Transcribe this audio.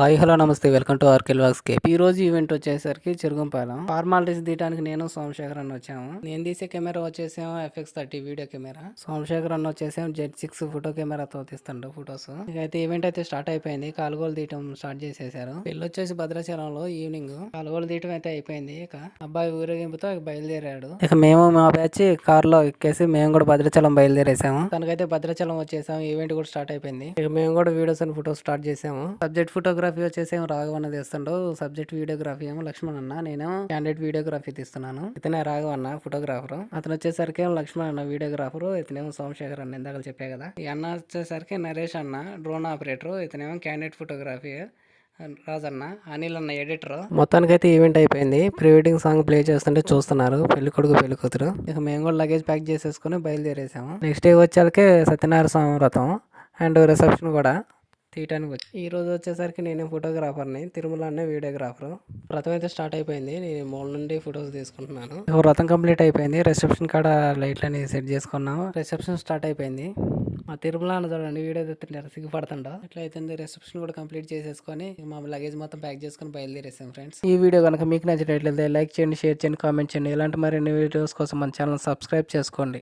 Hi hello namaste welcome to ఆర్కెల్ వాక్స్ కేప్. ఈ రోజు ఈవెంట్ వచ్చేసరికి చిరుగుంపాలెం. ఫార్మాలిటీస్ తీయడానికి నేను సోమశేఖర్ అన్న వచ్చాము. నేను తీసే కెమెరా వచ్చేసాము FX thirty video camera. Somashekar అన్న వచ్చేసేమో జెడ్ సిక్స్ ఫోటో కెమెరాతో తీస్తుండ్రు ఫొటోస్. అయితే ఈవెంట్ అయితే స్టార్ట్ అయిపోయింది. కాలుగోలు తీయటం స్టార్ట్ చేసేసారు. పెళ్ళి వచ్చేసి భద్రాచలంలో ఈవినింగ్. కాలుగోలు తీయటం అయితే అయిపోయింది ఇక. అబ్బాయి ఊరేగింపుతో బయలుదేరాడు. ఇక మేము మా బ్యాచ్ కార్లో ఎక్కేసి మేము కూడా భద్రాచలం బయలుదేరేసాము. తనకైతే భద్రాచలం వచ్చేసాము. ఈవెంట్ కూడా స్టార్ట్ అయిపోయింది. ఇక మేము కూడా వీడియోస్ అండ్ ఫోటోస్ స్టార్ట్ చేసాము. సబ్జెక్ట్ ఫోటోగ్రఫీ వచ్చేసి ఏమో రాఘవన్న తీస్తుండో సబ్జెక్ట్ వీడియోగ్రఫీ ఏమో లక్ష్మణ్ అన్న నేను క్యాండిడేట్ వీడియోగ్రఫీ తీస్తున్నాను. ఇతనే రాఘవన్న ఫోటోగ్రాఫర్ అతను వచ్చేసరికి ఏమో లక్ష్మణ్ అన్న వీడియోగ్రాఫర్ ఇతనేమో సోమశేఖర్ అన్న ఇందాక చెప్పే కదా. ఈ అన్న వచ్చేసరికి నరేష్ అన్న డ్రోన్ ఆపరేటర్ ఇతనేమో క్యాండిడేట్ ఫోటోగ్రఫీ రాజన్న అనిల్ అన్న ఎడిటర్. మొత్తానికి అయితే ఈవెంట్ అయిపోయింది. ప్రీ వెడ్డింగ్ సాంగ్ ప్లే చేస్తుంటే చూస్తున్నారు. పెళ్ళి కొడుకు పెళ్ళి కూతురు. ఇక మేము కూడా లగేజ్ ప్యాక్ చేసేసుకుని బయలుదేరేసాము. నెక్స్ట్ డే వచ్చేసరికి సత్యనారాయణ స్వామి వ్రతం అండ్ రిసెప్షన్ కూడా. తీయటానికి వచ్చి. ఈ రోజు వచ్చేసరికి నేను ఫోటోగ్రాఫర్ని తిరుమల అనే వీడియోగ్రాఫర్. వ్రతం అయితే స్టార్ట్ అయిపోయింది. నేను మూల నుండి ఫొటోస్ తీసుకుంటున్నాను. వ్రతం కంప్లీట్ అయిపోయింది. రిసెప్షన్ కాడ లైట్లని సెట్ చేసుకున్నాము. రిసెప్షన్ స్టార్ట్ అయిపోయింది. మా తిరుమల అన్న చూడండి వీడియో తెస్తుంటారు సిగ్గుపడుతుండో ఇట్లా అయితే రిసెప్షన్ కూడా కంప్లీట్ చేసేసుకొని మా లగేజ్ మొత్తం ప్యాక్ చేసుకొని బయలుదేరేసాం ఫ్రెండ్స్ ఈ వీడియో కనుక మీకు నచ్చినట్లయితే లైక్ చేయండి షేర్ చేయండి కామెంట్ చేయండి. ఇలాంటి మరిన్ని వీడియోస్ కోసం మన ఛానల్ సబ్స్క్రైబ్ చేసుకోండి.